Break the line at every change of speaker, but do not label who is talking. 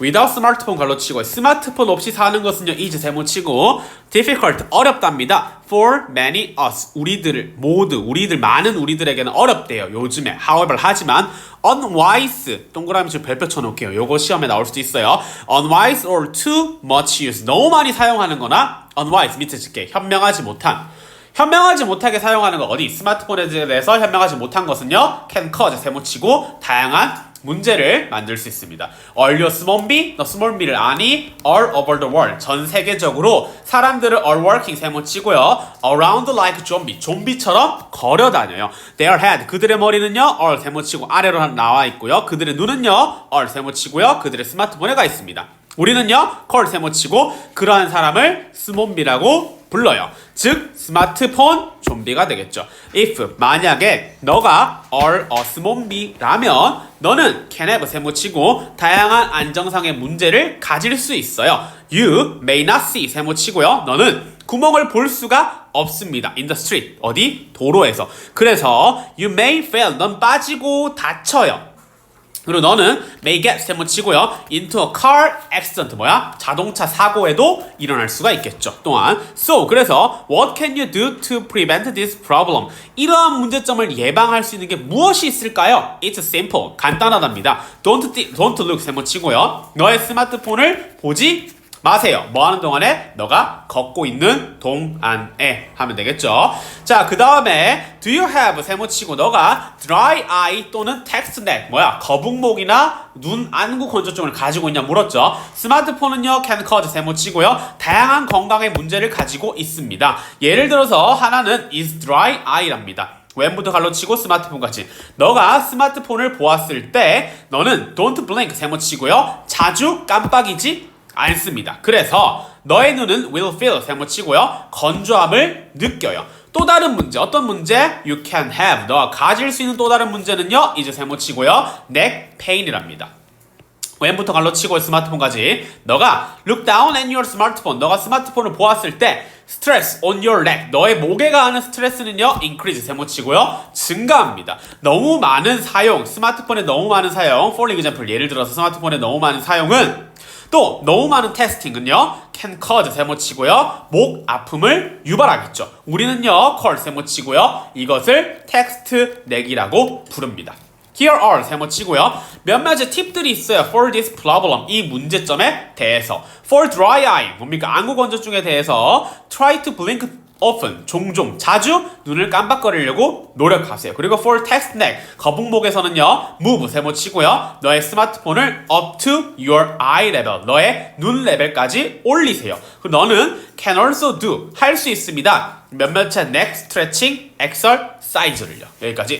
without 스마트폰 갈로 치고 스마트폰 없이 사는 것은요 is 세모 치고 difficult 어렵답니다. For many us 우리들 모두 우리들 많은 우리들에게는 어렵대요 요즘에. However 하지만 unwise 동그라미 좀 별표 쳐놓을게요. 요거 시험에 나올 수도 있어요. Unwise or too much use 너무 많이 사용하는 거나 unwise 밑에 줄게 현명하지 못한. 현명하지 못하게 사용하는 거 어디? 스마트폰에 대해서 현명하지 못한 것은요 can cause 세모 치고 다양한 문제를 만들 수 있습니다. Are you small bee? 너 small bee를 아니? All over the world 전 세계적으로 사람들을 all working 세모 치고요. Around like zombie 좀비처럼 걸어 다녀요. Their head 그들의 머리는요 all 세모 치고 아래로 나와 있고요. 그들의 눈은요 all 세모 치고요. 그들의 스마트폰에 가 있습니다. 우리는요 컬 세모 치고 그러한 사람을 스몬비라고 불러요. 즉 스마트폰 좀비가 되겠죠. If 만약에 너가 are a 스몬비라면 너는 can have 세모치고 다양한 안정상의 문제를 가질 수 있어요. You may not see 세모치고요. 너는 구멍을 볼 수가 없습니다. In the street 어디 도로에서. 그래서 you may fail 넌 빠지고 다쳐요. 그리고 너는 may get 세모치고요. into a car accident 뭐야? 자동차 사고에도 일어날 수가 있겠죠. 또한 so 그래서 what can you do to prevent this problem? 이러한 문제점을 예방할 수 있는 게 무엇이 있을까요? It's simple. 간단하답니다. Don't don't look 세모치고요. 너의 스마트폰을 보지 마세요. 뭐 하는 동안에 너가 걷고 있는 동안에 하면 되겠죠. 자, 그 다음에 do you have 세모치고 너가 dry eye 또는 text neck 뭐야 거북목이나 눈 안구 건조증을 가지고 있냐 물었죠. 스마트폰은요 can cause 세모치고요 다양한 건강의 문제를 가지고 있습니다. 예를 들어서 하나는 is dry eye랍니다. 왼부터 갈로 치고 스마트폰까지 너가 스마트폰을 보았을 때 너는 don't blink 세모 치고요 자주 깜빡이지 않습니다. 그래서 너의 눈은 will feel 세모치고요. 건조함을 느껴요. 또 다른 문제 어떤 문제? You can have 너가 가질 수 있는 또 다른 문제는요. 이제 세모치고요. neck pain이랍니다. 왼부터 갈로 치고 스마트폰까지 너가 look down at your smartphone 너가 스마트폰을 보았을 때 stress on your neck 너의 목에 가하는 스트레스는요 increase 세모치고요 증가합니다 너무 많은 사용 스마트폰에 너무 많은 사용 for example 예를 들어서 스마트폰에 너무 많은 사용은 또 너무 많은 테스팅은요 can cause 세모치고요 목 아픔을 유발하겠죠 우리는요 call 세모치고요 이것을 텍스트 내기라고 부릅니다 Here are 세모치고요. 몇몇의 팁들이 있어요. For this problem 이 문제점에 대해서. For dry eye 뭡니까? 안구 건조증에 대해서 try to blink often 종종 자주 눈을 깜빡거리려고 노력하세요. 그리고 for text neck 거북목에서는요. move 세모치고요. 너의 스마트폰을 up to your eye level 너의 눈 레벨까지 올리세요. 그리고 너는 can also do 할 수 있습니다. 몇몇의 neck stretching exercise를요. 여기까지.